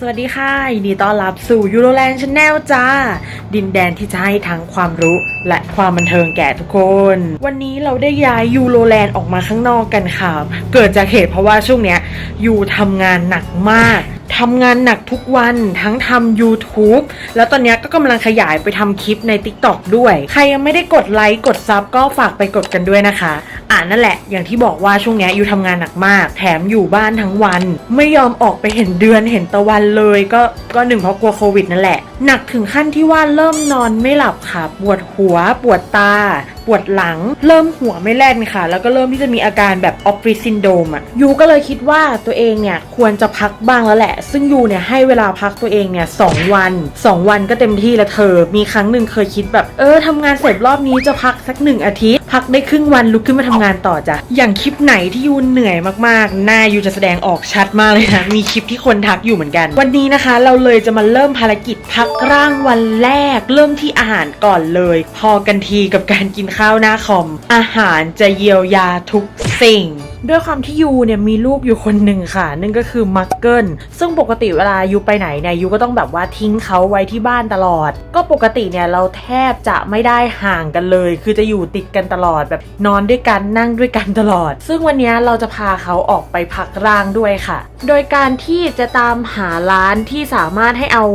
สวัสดีค่ะยินดีต้อนรับสู่ยูโรแลนด์ชาแนลจ้า ดินแดนที่จะให้ทั้งความรู้และความบันเทิงแก่ทุกคน วันนี้เราได้ย้ายยูโรแลนด์ออกมาข้างนอกกันค่ะ เกิดจากเหตุเพราะว่าช่วงเนี้ยยูทำงานหนักมาก ทำงานหนักทุกวันทั้งทำ YouTube แล้วตอนนี้ก็กำลังขยายไปทำคลิปใน TikTok ด้วย ใครยังไม่ได้กดไลค์กดซับก็ฝากไปกดกันด้วยนะคะ อ่านั่นแหละ อย่างที่บอกว่าช่วงนี้ยูทำงานหนักมาก แถมอยู่บ้านทั้งวัน ไม่ยอมออกไปเห็นเดือนเห็นตะวันเลย ก็ก็หนึ่งเพราะกลัวโควิดนั่นแหละ หนักถึงขั้นที่ว่าเริ่มนอนไม่หลับค่ะ ปวดหัว ปวดตา ปวดหลัง เริ่มหัวไม่แล่นค่ะ แล้วก็เริ่มที่จะมีอาการแบบออฟฟิศซินโดมอะยูก็เลยคิดว่าตัวเองเนี่ยควรจะพักบ้างแล้วแหละ ซึ่งยูเนี่ยให้เวลาพักตัวเองเนี่ยสองวันสองวันก็เต็มที่ล้วเธอ มีครั้งหนึ่งเคยคิดแบบเออทำงานเสร็จรอบนี้จะพักสักหนึ่งอาทิตย์ พักได้ครึ่งวันลุกขึ้นมาทำงานต่อจ้ะอย่างคลิปไหนที่ยูเหนื่อยมากๆหน้ายูจะแสดงออกชัดมากเลยนะมีคลิปที่คนทักอยู่เหมือนกัน วันนี้นะคะ เราเลยจะมาเริ่มภารกิจพักร่างวันแรก เริ่มที่อาหารก่อนเลย พอกันทีกับการกินข้าวหน้าคอม อาหารจะเยียวยาทุกสิ่งด้วยความที่ยูเนี่ยมีลูกอยู่คนหนึ่งค่ะ นั่นก็คือมักเกิลซึ่งปกติเวลายูไปไหนเนี่ยยูก็ต้องแบบว่าทิ้งเขาไว้ที่บ้านตลอด ก็ปกติเนี่ยเราแทบจะไม่ได้ห่างกันเลย คือจะอยู่ติดกันตลอดแบบนอนด้วยกันนั่งด้วยกันตลอด ซึ่งวันนี้เราจะพาเขาออกไปพักร่างด้วยค่ะ โดยการที่จะตามหาร้านที่สามารถให้เอา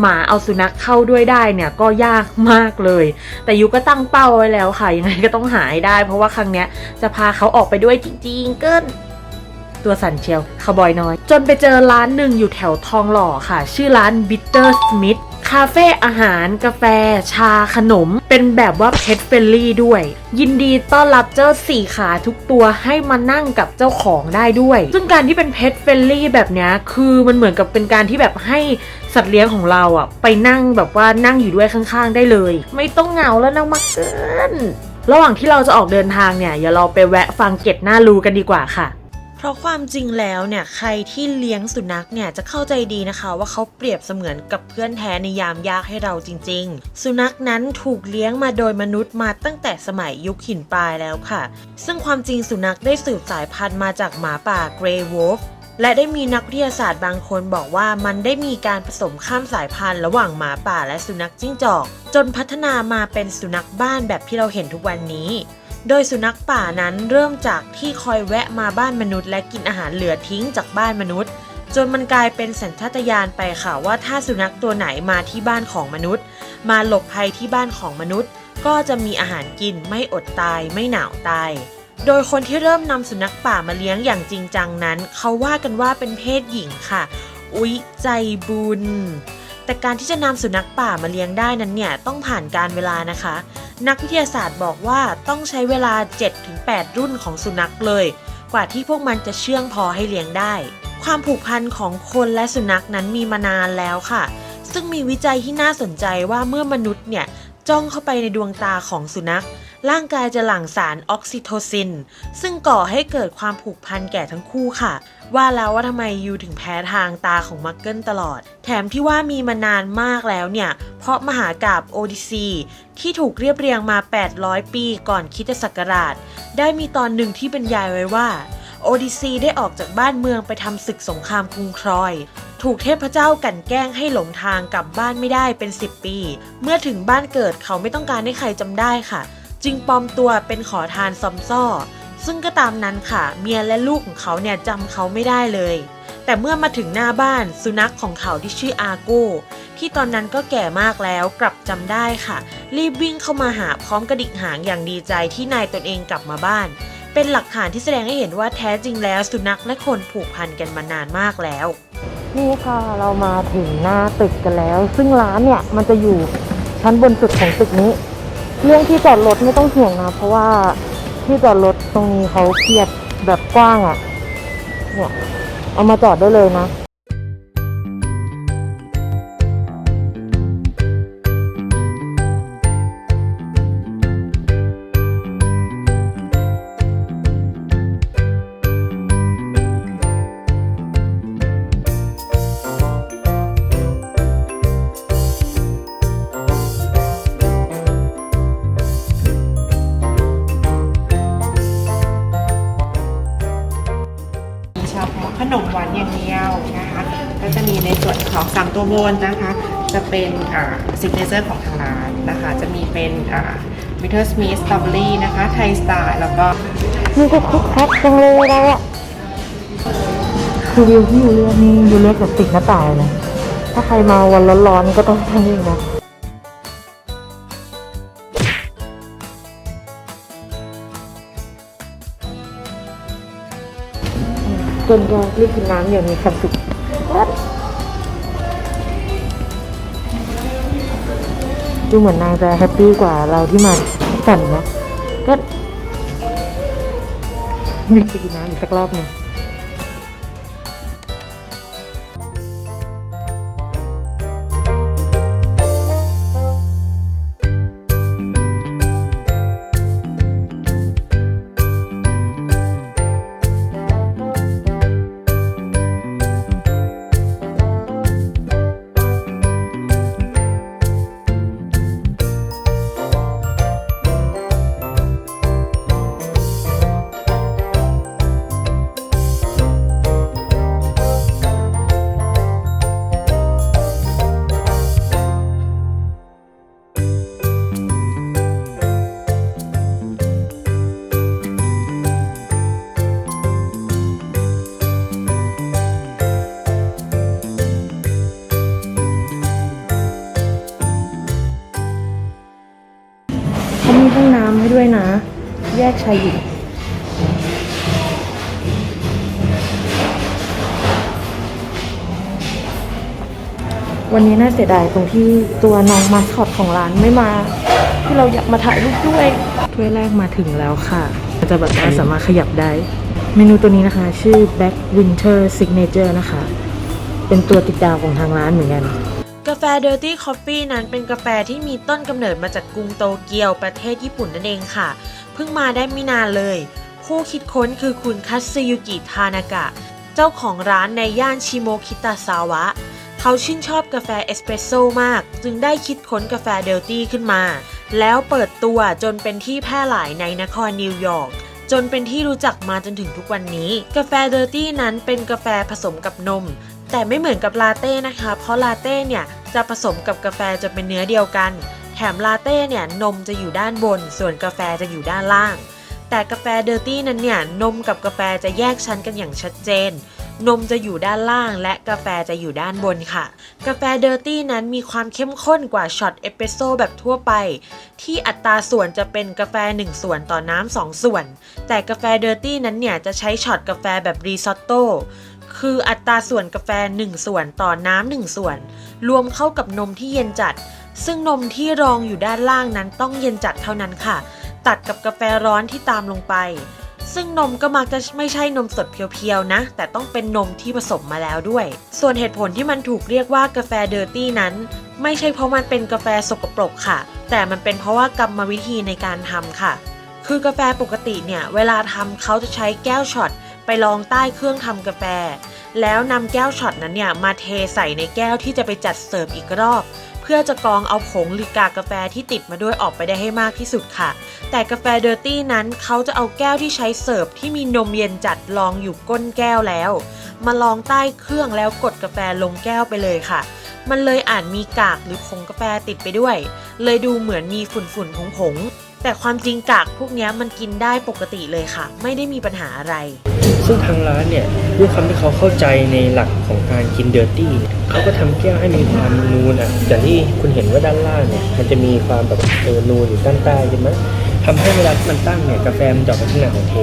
หมาเอาสุนัขเข้าด้วยได้เนี่ยก็ยากมากเลย แต่ยูก็ตั้งเป้าไว้แล้วค่ะ ยังไงก็ต้องหายได้ เพราะว่าครั้งเนี้ยจะพาเขาออกไปด้วยจริงๆเกินตัวสันเชียวคาบอยน้อย จนไปเจอร้านหนึ่งอยู่แถวทองหล่อค่ะ ชื่อร้าน Bitter Smith คาเฟ่อาหาร กาแฟ ชาขนม เป็นแบบว่าเพ t เฟ r ลี่ด้วย ยินดีต้อนรับเจ้าสี่ขาทุกตัวให้มานั่งกับเจ้าของได้ด้วย ซึ่งการที่เป็นเพ t เฟ r ลี่แบบนี้คือมันเหมือนกับเป็นการที่แบบให้สัตว์เลี้ยงของเราอะไปนั่งแบบว่านั่งอยู่ด้วยข้างๆ ได้เลย ไม่ต้องเหงาแล้วนะมาเกินระหว่างที่เราจะออกเดินทางเนี่ยอย่าเราไปแวะฟังเก็ดหน้ารูกันดีกว่าค่ะ เพราะความจริงแล้วเนี่ยใครที่เลี้ยงสุนัขเนี่ยจะเข้าใจดีนะคะว่าเขาเปรียบเสมือนกับเพื่อนแท้ในยามยากให้เราจริง ๆ สุนัขนั้นถูกเลี้ยงมาโดยมนุษย์มาตั้งแต่สมัยยุคหินปลายแล้วค่ะ ซึ่งความจริงสุนัขได้สืบสายพันธุ์มาจากหมาป่าเกรย์วอฟและได้มีนักวิทยาศาสตร์บางคนบอกว่ามันได้มีการผสมข้ามสายพันธุ์ระหว่างหมาป่าและสุนัขจิ้งจอก จนพัฒนามาเป็นสุนัขบ้านแบบที่เราเห็นทุกวันนี้ โดยสุนัขป่านั้นเริ่มจากที่คอยแวะมาบ้านมนุษย์ และกินอาหารเหลือทิ้งจากบ้านมนุษย์ จนมันกลายเป็นสัญชาตญาณไปค่ะว่าถ้าสุนัขตัวไหนมาที่บ้านของมนุษย์ มาหลบภัยที่บ้านของมนุษย์ ก็จะมีอาหารกินไม่อดตาย ไม่หนาวตาย โดยคนที่เริ่มนำสุนัขป่ามาเลี้ยงอย่างจริงจังนั้น เขาว่ากันว่าเป็นเพศหญิงค่ะ อุ๊ย ใจบุญ แต่การที่จะนำสุนัขป่ามาเลี้ยงได้นั้นเนี่ยต้องผ่านการเวลานะคะ นักวิทยาศาสตร์บอกว่าต้องใช้เวลา 7-8 รุ่นของสุนัขเลย กว่าที่พวกมันจะเชื่องพอให้เลี้ยงได้ ความผูกพันของคนและสุนัขนั้นมีมานานแล้วค่ะ ซึ่งมีวิจัยที่น่าสนใจว่าเมื่อมนุษย์เนี่ยจ้องเข้าไปในดวงตาของสุนัข ร่างกายจะหลั่งสารออกซิโทซิน ซึ่งก่อให้เกิดความผูกพันแก่ทั้งคู่ค่ะ ว่าแล้วว่าทำไมยูถึงแพ้ทางตาของมักเกิลตลอด แถมที่ว่ามีมานานมากแล้วเนี่ย เพราะมหากาบโอดิซีที่ถูกเรียบเรียงมา 800 ปีก่อนคริสตศักราช ได้มีตอนหนึ่งที่บรรยายไว้ว่าโอดิซีได้ออกจากบ้านเมืองไปทำศึกสงครามกรุงทรอย ถูกเทพเจ้ากันแกล้งให้หลงทางกลับบ้านไม่ได้เป็น 10 ปี เมื่อถึงบ้านเกิดเขาไม่ต้องการให้ใครจำได้ค่ะ จึงปลอมตัวเป็นขอทานซอมซ่อ ซึ่งก็ตามนั้นค่ะ เมียและลูกของเขาเนี่ยจำเขาไม่ได้เลย แต่เมื่อมาถึงหน้าบ้านสุนัขของเขาที่ชื่ออาโก้ที่ตอนนั้นก็แก่มากแล้วกลับจำได้ค่ะ รีบวิ่งเข้ามาหาพร้อมกระดิกหางอย่างดีใจที่นายตนเองกลับมาบ้าน เป็นหลักฐานที่แสดงให้เห็นว่าแท้จริงแล้วสุนัขและคนผูกพันกันมานานมากแล้วนี่ค่ะเรามาถึงหน้าตึกกันแล้ว ซึ่งร้านเนี่ยมันจะอยู่ชั้นบนสุดของตึกนี้ เรื่องที่จอดรถไม่ต้องห่วงนะ เพราะว่าที่จอดรถตรงนี้เขาเคียดแบบกว้างอะ่ะ เนี่ย เอามาจอดได้เลยนะ พาะขนมหวานอย่างเดียวในส่วนของสามตัวบนนะคะ จะเป็นซิกเนเจอร์ของทางร้านนะคะ จะมีเป็นวิเทอร์สมิธสตรอเบอรี่นะคะ ไทยสไตล์แล้วก็นี่ก็คึกคักจังเลยเราอะคือวิวที่อยู่เรียกนี่อยู่เรียกแบบติดหน้าต่างเลยนะถ้าใครมาวันร้อนๆก็ต้องทำเองนะจนก็ รีบกินน้ำอย่างมีความสุขดูเหมือนนางจะแฮปปี้กว่าเราที่มาสั่นนะก็นี่ไปกินน้ำอีกสักรอบหนึ่ง ชายหญิงวันนี้น่าเสียดายตรงที่ตัวน้องมาสคอตของร้านไม่มา ที่เราอยากมาถ่ายรูปด้วย ถ้วยแรกมาถึงแล้วค่ะ จะแบบว่าสามารถขยับได้ เมนูตัวนี้นะคะ ชื่อ Black Winter Signature นะคะ เป็นตัวติดดาวของทางร้านเหมือนกัน กาแฟ Dirty Coffee นั้นเป็นกาแฟที่มีต้นกำเนิดมาจากกรุงโตเกียวประเทศญี่ปุ่นนั่นเองค่ะเพิ่งมาได้ไม่นานเลย ผู้คิดค้นคือคุณคัตสึยุกิทานากะ เจ้าของร้านในย่านชิโมคิตะซาวะ เขาชื่นชอบกาแฟเอสเปรสโซ่มาก จึงได้คิดค้นกาแฟเดลตี้ขึ้นมา แล้วเปิดตัวจนเป็นที่แพร่หลายในนครนิวยอร์กจนเป็นที่รู้จักมาจนถึงทุกวันนี้ กาแฟเดอร์ตี้นั้นเป็นกาแฟผสมกับนม แต่ไม่เหมือนกับลาเต้นะคะ เพราะลาเต้เนี่ยจะผสมกับกาแฟจะเป็นเนื้อเดียวกัน ถมลาเต้เนี่ยนมจะอยู่ด้านบน ส่วนกาแฟจะอยู่ด้านล่าง แต่กาแฟเดอร์ตี้นั้นเนี่ยนมกับกาแฟจะแยกชั้นกันอย่างชัดเจน นมจะอยู่ด้านล่างและกาแฟจะอยู่ด้านบนค่ะ กาแฟเดอร์ตี้นั้นมีความเข้มข้นกว่าช็อตเอสเปรสโซ่แบบทั่วไป ที่อัตราส่วนจะเป็นกาแฟ 1 ส่วนต่อน้ำ2ส่วน แต่กาแฟเดอร์ตี้นั้นเนี่ยจะใช้ช็อตกาแฟแบบรีซอตโต้ คืออัตราส่วนกาแฟ 1 ส่วนต่อน้ำ1ส่วน รวมเข้ากับนมที่เย็นจัด ซึ่งนมที่รองอยู่ด้านล่างนั้นต้องเย็นจัดเท่านั้นค่ะ ตัดกับกาแฟร้อนที่ตามลงไป ซึ่งนมก็มักจะไม่ใช่นมสดเพียวๆนะ แต่ต้องเป็นนมที่ผสมมาแล้วด้วย ส่วนเหตุผลที่มันถูกเรียกว่ากาแฟเดอร์ตี้นั้น ไม่ใช่เพราะมันเป็นกาแฟสกปรกค่ะ แต่มันเป็นเพราะว่ากรรมวิธีในการทำค่ะ คือกาแฟปกติเนี่ยเวลาทำเขาจะใช้แก้วช็อตไปรองใต้เครื่องทำกาแฟ แล้วนำแก้วช็อตนั้นเนี่ยมาเทใส่ในแก้วที่จะไปจัดเสิร์ฟอีกรอบ เพื่อจะกรองเอาผงหรือกากกาแฟที่ติดมาด้วยออกไปได้ให้มากที่สุดค่ะ แต่กาแฟเดอร์ตี้นั้นเขาจะเอาแก้วที่ใช้เสิร์ฟที่มีนมเย็นจัดรองอยู่ก้นแก้วแล้ว มาลองใต้เครื่องแล้วกดกาแฟลงแก้วไปเลยค่ะมันเลยอาจมีกากหรือผงกาแฟติดไปด้วย เลยดูเหมือนมีฝุ่นฝุ่นผงผงๆแต่ความจริงกากพวกนี้มันกินได้ปกติเลยค่ะ ไม่ได้มีปัญหาอะไร ซึ่งทางร้านเนี่ยด้วยความที่เขาเข้าใจในหลักของการกินเดอร์ตี้เขาก็ทำแก้วให้มีความนูนอะอย่างที่คุณเห็นว่าด้านล่างเนี่ยมันจะมีความแบบเออนูนอยู่ด้านใต้ใช่ไหมทำให้เวลาที่มันตั้งเนี่ยกาแฟมันจะออกมาที่หนาของเท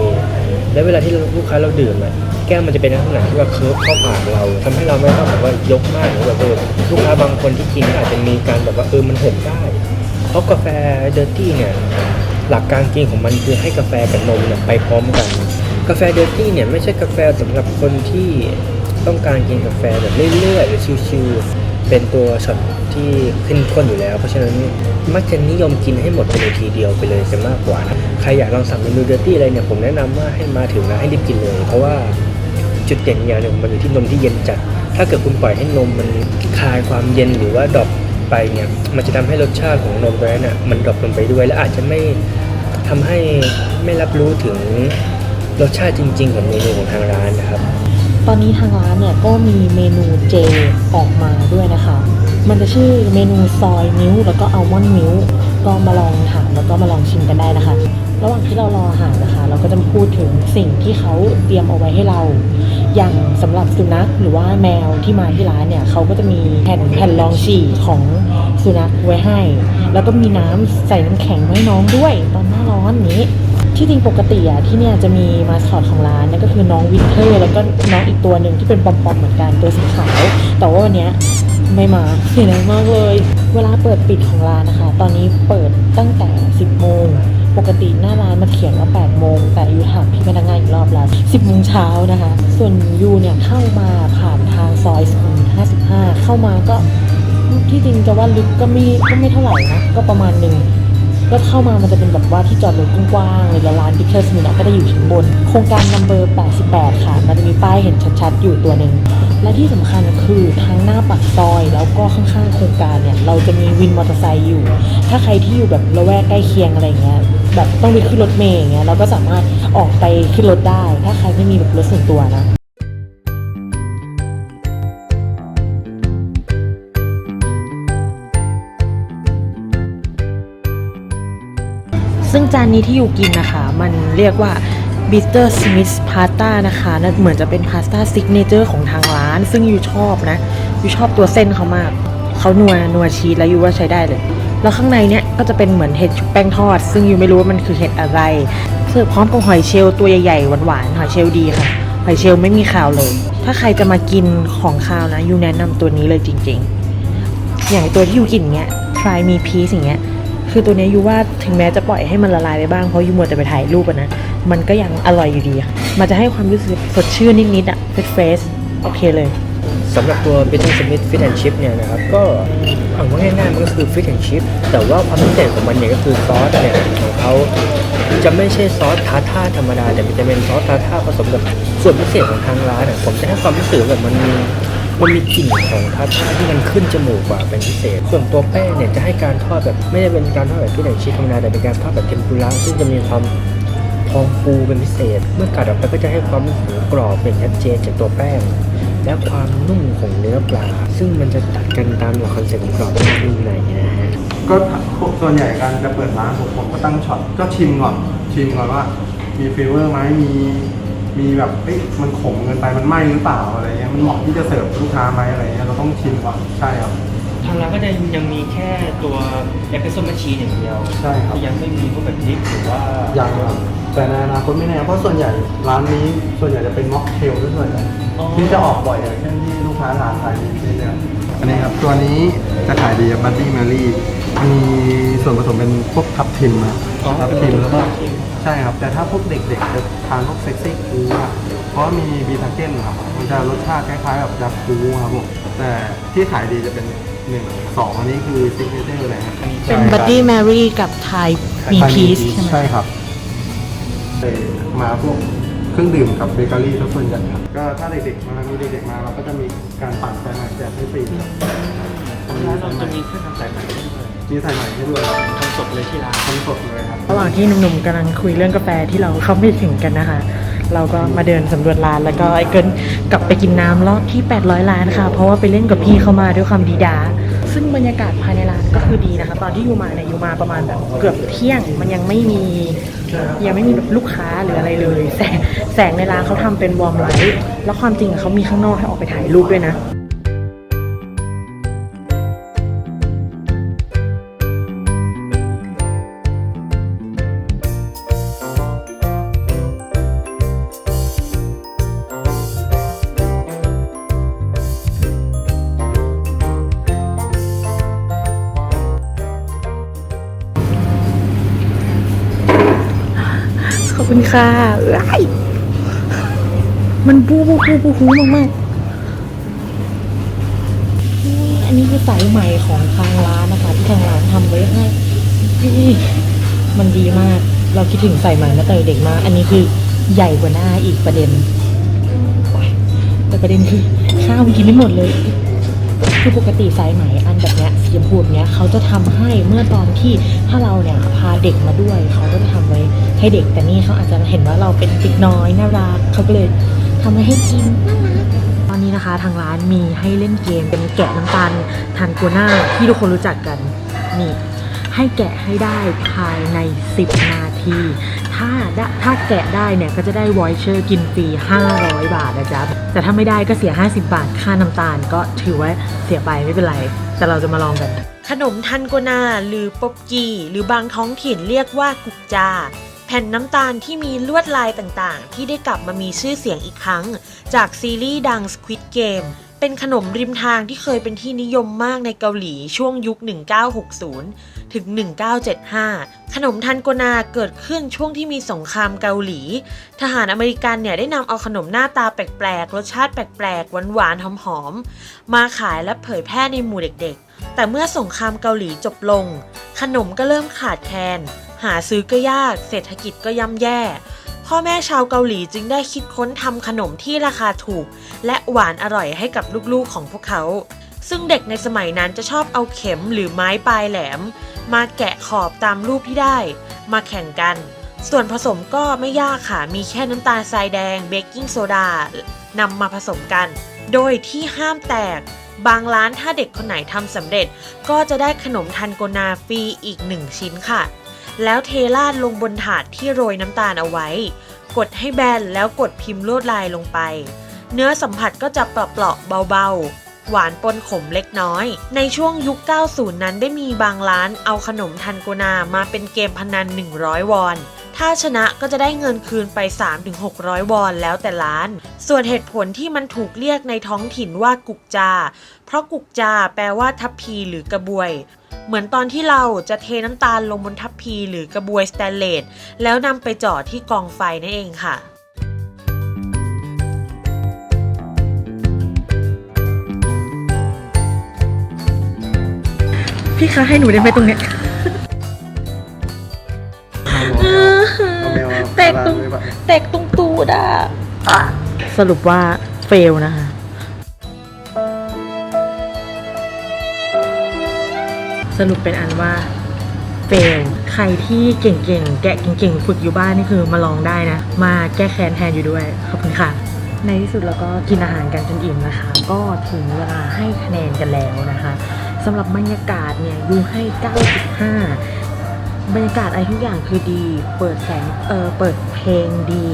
แล้วเวลาที่ลูกค้าเราดื่มอะแก้วมันจะเป็นลักษณะที่ว่าเคิร์ฟเข้าปากเราทำให้เราไม่ต้องแบบว่ายกมากหรือแบบเออลูกค้าบางคนที่กินอาจจะมีการแบบว่าเออมันหกได้ เพราะกาแฟเดอร์ตี้เนี่ยหลักการกินของมันคือให้กาแฟกับนมเนี่ยไปพร้อมกัน กาแฟเดอร์ตี้เนี่ยไม่ใช่กาแฟสำหรับคนที่ต้องการกินกาแฟแบบเรื่อยๆหรือชิวๆเป็นตัวช็อตที่เข้มข้นอยู่แล้ว เพราะฉะนั้นมักจะนิยมกินให้หมดไปเลยทีเดียวไปเลยจะมากกว่านะใครอยากลองสั่งเมนูเดอร์ตี้อะไรเนี่ยผมแนะนำว่าให้มาถึงแล้วให้รีบกินเลย เพราะว่าจุดเด่นอย่างหนึ่งมันอยู่ที่นมที่เย็นจัด ถ้าเกิดคุณปล่อยให้นมมันคลายความเย็นหรือว่าดรอปไปเนี่ยมันจะทำให้รสชาติของนมตัวนั้นน่ะมันดรอปลงไปด้วย และอาจจะไม่ทำให้ไม่รับรู้ถึง รสชาติจริงๆของเมนูของทางร้านนะครับ ตอนนี้ทางร้านเนี่ยก็มีเมนูเจออกมาด้วยนะคะ มันจะชื่อเมนูซอยมิ้ว แล้วก็อัลมอนด์มิ้ว ก็มาลองถามแล้วก็มาลองชิมกันได้นะคะ ระหว่างที่เรารออาหารนะคะ เราก็จะพูดถึงสิ่งที่เขาเตรียมเอาไว้ให้เรา อย่างสำหรับสุนัขหรือว่าแมวที่มาที่ร้านเนี่ยเขาก็จะมีแผ่นแผ่นรองฉี่ของสุนัขไว้ให้ แล้วก็มีน้ำใส่น้ำแข็งไว้น้องด้วย ตอนหน้าร้อนนี้ ที่จริงปกติอะที่เนี่ยจะมีมาสคอตของร้านนั่นก็คือน้องวินเทอร์แล้วก็น้องอีกตัวหนึ่งที่เป็นปอมๆเหมือนกันตัวสีขาวแต่ว่าวันเนี้ยไม่มาเสียดายมากเลย เวลาเปิดปิดของร้านนะคะ ตอนนี้เปิดตั้งแต่ 10โมงปกติหน้าร้านมันเขียนว่า8โมงแต่ยูถามพี่พนักงานอีกรอบแล้ว10โมงเช้านะคะ ส่วนยูเนี่ยเข้ามาผ่านทางซอยสุขุมวิท55 เข้ามาก็ที่จริงจะว่าลึกก็ไม่ก็ไม่เท่าไหร่นะก็ประมาณหนึ่ง ก็เข้ามามันจะเป็นแบบว่าที่จอดรถกว้างๆเลยแล้วร้าน Big เ u อร์สมิธก็จะอยู่ชั้นบน โครงการนัมเบอร์ 88 ค่ะ มันจะมีป้ายเห็นชัดๆ อยู่ตัวหนึ่ง และที่สำคัญคือทั้งหน้าปากซอยแล้วก็ข้างๆ โครงการเนี่ย เราจะมีวินมอเตอร์ไซค์อยู่ ถ้าใครที่อยู่แบบละแวกใกล้เคียงอะไรเงี้ย แบบต้องไปขึ้นรถเมล์อย่างเงี้ย เราก็สามารถออกไปขึ้นรถได้ ถ้าใครไม่มีแบบรถส่วนตัวนะานนี้ที่อยู่กินนะคะ มันเรียกว่า Bitter Smith Pasta นะคะนั่นเหมือนจะเป็นพาสต้าซิกเนเจอร์ของทางร้าน ซึ่งยูชอบนะยูชอบตัวเส้นเขามาก เขานัวนัวชีสแล้วยูว่าใช้ได้เลย แล้วข้างในเนี้ยก็จะเป็นเหมือนเห็ดชุบแป้งทอด ซึ่งยูไม่รู้ว่ามันคือเห็ดอะไรเสิร์ฟพร้อมกับหอยเชลล์ตัวใหญ่ๆหวานๆหอยเชลล์ดีค่ะหอยเชลล์ไม่มีข่าวเลย ถ้าใครจะมากินของคาวนะยูแนะนำตัวนี้เลยจริง ๆ อย่างตัวที่ยูกินเงี้ย try me piece อย่างเงี้ย คือตัวนี้ยูว่าถึงแม้จะปล่อยให้มันละลายไปบ้างเพราะยูมัวแต่ไปถ่ายรูปอะนะมันก็ยังอร่อยอยู่ดีค่ะมันจะให้ความรู้สึกสดชื่นนิดๆอะเฟรชเฟสโอเคเลยสำหรับตัว Bitter Smith Fish and Chip เนี่ยนะครับ ก็เอาว่าง่ายๆ มันก็คือ Fish and Chip แต่ว่าความพิเศษของมันเนี่ยก็คือซอสเนี่ยของเขาจะไม่ใช่ซอสทาท่าธรรมดา แต่มันจะเป็นซอสทาท่าผสมกับส่วนพิเศษของทางร้านผมจะให้ความรู้สึกแบบมัน มันมีกลิ่นของทาท่าที่มันขึ้นจมูกกว่าเป็นพิเศษ ส่วนตัวแป้งเนี่ยจะให้การทอดแบบไม่ได้เป็นการทอดแบบ Fish and Chip ธรรมดาแต่เป็นการทอดแบบเทมปุระซึ่งจะมีความพองฟูเป็นพิเศษ เมื่อกัดออกไปก็จะให้ความรู้สึกรอบเป็นชัดเจนจากตัวแป้ง และความนุ่มของเนื้อปลา ซึ่งมันจะตัดกันตามหลักคอนเซ็ปต์ของกรอบนอกนุ่มในนะฮะก็ส่วนใหญ่การจะเปิดร้านผมผมก็ตั้งช็อตก็ชิมก่อนชิมก่อนว่า มีเฟเวอร์ไหมมีมีแบบเอ๊ะมันขมเกินไปมันไหมหรือเปล่าอะไรเงี้ย เหมาะที่จะเสิร์ฟลูกค้าไหมอะไรเงี้ยเราต้องชิมก่อนใช่ครับ ทางร้านก็จะยังมีแค่ตัวเอสเปรสโซ่แมชชีนอย่างเดียวใช่ครับยังไม่มีพวกแบบดริปหรือว่าอย่างครับแต่ในอนาคตไม่แน่เพราะส่วนใหญ่ร้านนี้ส่วนใหญ่จะเป็นม็อกเทลด้วยส่วนใหญ่อ๋อที่จะออกบ่อยอย่างเช่นที่ลูกค้าทานขายดีที่เนี่ยอันนี้ครับตัวนี้จะขายดีบัตตี้แมรี่มีส่วนผสมเป็นพวกทับทิมนะ อ๋อทับทิมแล้วก็ใช่ครับ แต่ถ้าพวกเด็กๆจะทานพวกเซ็กซี่คูอะเพราะมีบีทาเก้นครับมันจะรสชาติคล้ายๆแบบยาคูครับผมแต่ที่ขายดีจะเป็นหนึ่งสองอันนี้คือซิกเนเจอร์เลยครับเป็นบัดดี้แมรี่กับไทยมีพีซใช่ไหมใช่ครับเลยมาพวกเครื่องดื่มกับเบเกอรี่ทั้งส่วนใหญ่ครับก็ถ้าเด็กๆมามีเด็กๆมาเราก็จะมีการปั่นสายใหม่แจกให้ฟรีครับร้านเราจะมีเครื่องทำสายให ม่ให้ด้วยมีสายใหม่ให้ด้วยครับทำสดเลยที่ร้านทำสดเลยครับระหว่างที่หนุ่มๆกำลังคุยเรื่องกาแฟที่เราเข้าไม่ถึงกันนะคะ เราก็มาเดินสำรวจร้านแล้วก็ไอ้เกินกลับไปกินน้ำรอบที่ 800ล้านค่ะ เพราะว่าไปเล่นกับพี่เข้ามาด้วยความดีดา ซึ่งบรรยากาศภายในร้านก็คือดีนะคะ ตอนที่อยู่มาเนี่ยอยู่มาประมาณแบบเกือบเที่ยง มันยังไม่มียังไม่มีแบบลูกค้าหรืออะไรเลย แสงแสงในร้านเขาทำเป็นวอร์มไลท์แล้วความจริงอะเขามีข้างนอกให้ออกไปถ่ายรูปด้วยนะ คุณค่ะเอ้มันบูบูบูบูฮูมากๆนี่อันนี้คือสายใหม่ของทางร้านนะคะ ที่ทางร้านทำไว้ให้มันดีมาก เราคิดถึงสายใหม่มาตั้งแต่เด็กมาก อันนี้คือใหญ่กว่าหน้าอีกประเด็น แต่ประเด็นคือข้าวมันกินไม่หมดเลย คือปกติสายไหมอันแบบเนี้ยสีชมพูเนี้ยเขาจะทำให้เมื่อตอนที่ถ้าเราเนี่ยพาเด็กมาด้วย เขาก็จะทำไว้ ให้เด็กแต่นี่เขาอาจจะเห็นว่าเราเป็นเด็กน้อยน่ารักเขาก็เลยทำไว้ให้กินน่ารักตอนนี้นะคะทางร้านมีให้เล่นเกมเป็นแกะน้ำตาลทันกัวหน้าที่ทุกคนรู้จักกันนี่ให้แกะให้ได้ภายใน 10 นาที ถ้าได้ถ้าแกะได้เนี่ยก็จะได้วอยเชอร์กินฟรี 500 บาทนะจ๊ะ แต่ถ้าไม่ได้ก็เสีย 50 บาท ค่าน้ำตาลก็ถือว่าเสียไปไม่เป็นไร แต่เราจะมาลองกัน ขนมทันโกนา หรือป๊บกี หรือบางท้องถิ่นเรียกว่ากุกจา แผ่นน้ำตาลที่มีลวดลายต่างๆ ที่ได้กลับมามีชื่อเสียงอีกครั้ง จากซีรีส์ดัง Squid Game เป็นขนมริมทางที่เคยเป็นที่นิยมมากในเกาหลีช่วงยุค 1960 ถึง 1975 ขนมทันโกนาเกิดขึ้นช่วงที่มีสงครามเกาหลี ทหารอเมริกันเนี่ยได้นำเอาขนมหน้าตาแปลกๆ รสชาติแปลกๆ หวานๆ หอมๆ มาขายและเผยแพร่ในหมู่เด็กๆ แต่เมื่อสงครามเกาหลีจบลง ขนมก็เริ่มขาดแคลน หาซื้อก็ยาก เศรษฐกิจก็ย่ำแย่ พ่อแม่ชาวเกาหลีจึงได้คิดค้นทำขนมที่ราคาถูก และหวานอร่อยให้กับลูกๆของพวกเขา ซึ่งเด็กในสมัยนั้นจะชอบเอาเข็มหรือไม้ปลายแหลม มาแกะขอบตามรูปที่ได้ มาแข่งกัน ส่วนผสมก็ไม่ยากค่ะ มีแค่น้ำตาลทรายแดงเบกกิ้งโซดานำมาผสมกัน โดยที่ห้ามแตกบางร้านถ้าเด็กคนไหนทำสำเร็จ ก็จะได้ขนมทันโกนาฟรีอีกหนึ่งชิ้นค่ะ แล้วเทราดลงบนถาดที่โรยน้ำตาลเอาไว้ กดให้แบนแล้วกดพิมพ์ลวดลายลงไป เนื้อสัมผัสก็จะเปราะๆเบาๆ หวานปนขมเล็กน้อย ในช่วงยุค 90 นั้นได้มีบางร้านเอาขนมทันโกนามาเป็นเกมพนัน 100 วอน ถ้าชนะก็จะได้เงินคืนไป 3-600 วอนแล้วแต่ร้าน ส่วนเหตุผลที่มันถูกเรียกในท้องถิ่นว่ากุกจา เพราะกุกจาแปลว่าทัพพีหรือกระบวย เหมือนตอนที่เราจะเทน้ำตาลลงบนทัพพีหรือกระบวยสแตนเลสแล้วนำไปจ่อที่กองไฟนั่นเองค่ะพี่คะให้หนูได้ไหมตรงเนี้ยเอา แมวมาแตกตรงไว้ปะแตกตรงตูดอะสรุปว่าเฟลนะคะ สรุปเป็นอันว่าเฟลใครที่เก่งๆ แกะเก่งๆ ฝึกอยู่บ้านนี่คือมาลองได้นะ มาแก้แค้นแทนอยู่ด้วย ขอบคุณค่ะ ในที่สุดเราก็กินอาหารกันจนอิ่มนะคะ ก็ถึงเวลาให้คะแนนกันแล้วนะคะสำหรับบรรยากาศเนี่ยยูให้ 9.5 บรรยากาศอะไรทุกอย่างคือดี เปิดแสง เออเปิดเพลงดี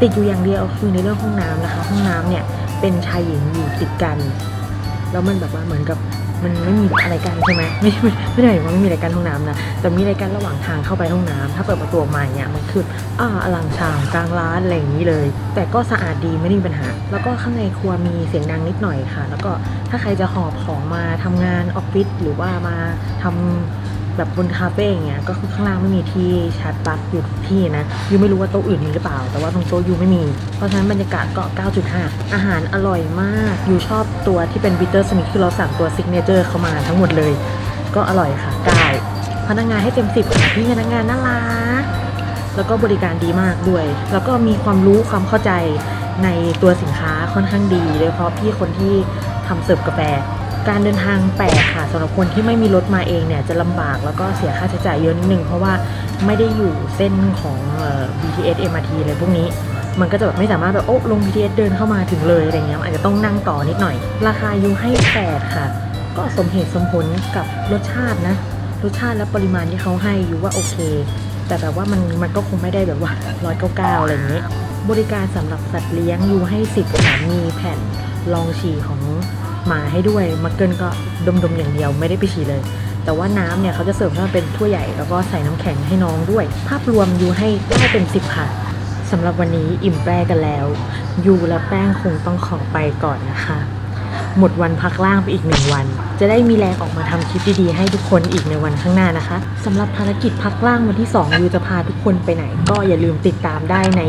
ติดอยู่อย่างเดียวคือในเรื่องห้องน้ำนะคะ ห้องน้ำเนี่ยเป็นชายหญิงอยู่ติดกัน แล้วมันแบบว่าเหมือนกับมันไม่มีอะไรกันใช่ไหมไม่ไม่ไม่ได้หมายว่าไม่มีอะไรกันห้องน้ำนะแต่มีอะไรกันระหว่างทางเข้าไปห้องน้ำถ้าเปิดประตูมาเนี่ยมันคืออ่าอลังชามกลางร้านอะไรอย่างนี้เลย แต่ก็สะอาดดีไม่ได้มีปัญหา แล้วก็ข้างในครัวมีเสียงดังนิดหน่อยค่ะ แล้วก็ถ้าใครจะหอบของมาทำงานออฟฟิศหรือว่ามาทำ แบบบนคาเฟ่อย่างเงี้ยก็คือข้างล่างไม่มีที่ชาร์จปลั๊กอยู่ทุกที่นะยูไม่รู้ว่าโต๊ะอื่นมีหรือเปล่า แต่ว่าตรงโต๊ะยูไม่มี เพราะฉะนั้นบรรยากาศก็ 9.5 อาหารอร่อยมากยูชอบตัวที่เป็นบิเตอร์สมิธคือเราสั่งตัวซิกเนเจอร์เข้ามาทั้งหมดเลย ก็อร่อยค่ะได้พนักงานให้เต็มสิบพี่พนักงานน่ารักแล้วก็บริการดีมากด้วย แล้วก็มีความรู้ความเข้าใจในตัวสินค้าค่อนข้างดีโดยเฉพาะพี่คนที่ทำเสิร์ฟกาแฟ การเดินทางแปลกค่ะสำหรับคนที่ไม่มีรถมาเองเนี่ยจะลำบากแล้วก็เสียค่าใช้จ่ายเยอะนิดนึง เพราะว่าไม่ได้อยู่เส้นของ BTS MRT อะไรพวกนี้ มันก็จะแบบไม่สามารถแบบโอ้ลง BTS เดินเข้ามาถึงเลยอะไรเงี้ยอาจจะต้องนั่งต่อนิดหน่อย ราคายูให้8ค่ะ ก็สมเหตุสมผลกับรสชาตินะ รสชาติและปริมาณที่เขาให้ยูว่าโอเค แต่แบบว่ามันมันก็คงไม่ได้แบบว่าร้อยเก้าเก้าอะไรอย่างเงี้ยบริการสำหรับสัตว์เลี้ยงยูให้สิบมีแผ่นรองฉี่ของ หมาให้ด้วยมักเกิลก็ดมๆอย่างเดียวไม่ได้ไปฉี่เลย แต่ว่าน้ำเนี่ยเขาจะเสิร์ฟให้มาเป็นถ้วยใหญ่แล้วก็ใส่น้ำแข็งให้น้องด้วย ภาพรวมยูให้ได้เป็นสิบค่ะสำหรับวันนี้อิ่มแปรกันแล้วยูและแป้งคงต้องขอไปก่อนนะคะ หมดวันพักล่างไปอีกหนึ่งวัน จะได้มีแรงออกมาทำคลิปดีๆให้ทุกคนอีกในวันข้างหน้านะคะสำหรับภารกิจพักล่างวันที่2ยูจะพาทุกคนไปไหน ก็อย่าลืมติดตามได้ใน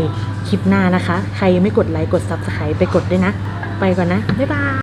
คลิปหน้านะคะ ใครยังไม่กดไลค์กด Subscribe ไปกดด้วยนะ ไปก่อนนะบ๊ายบาย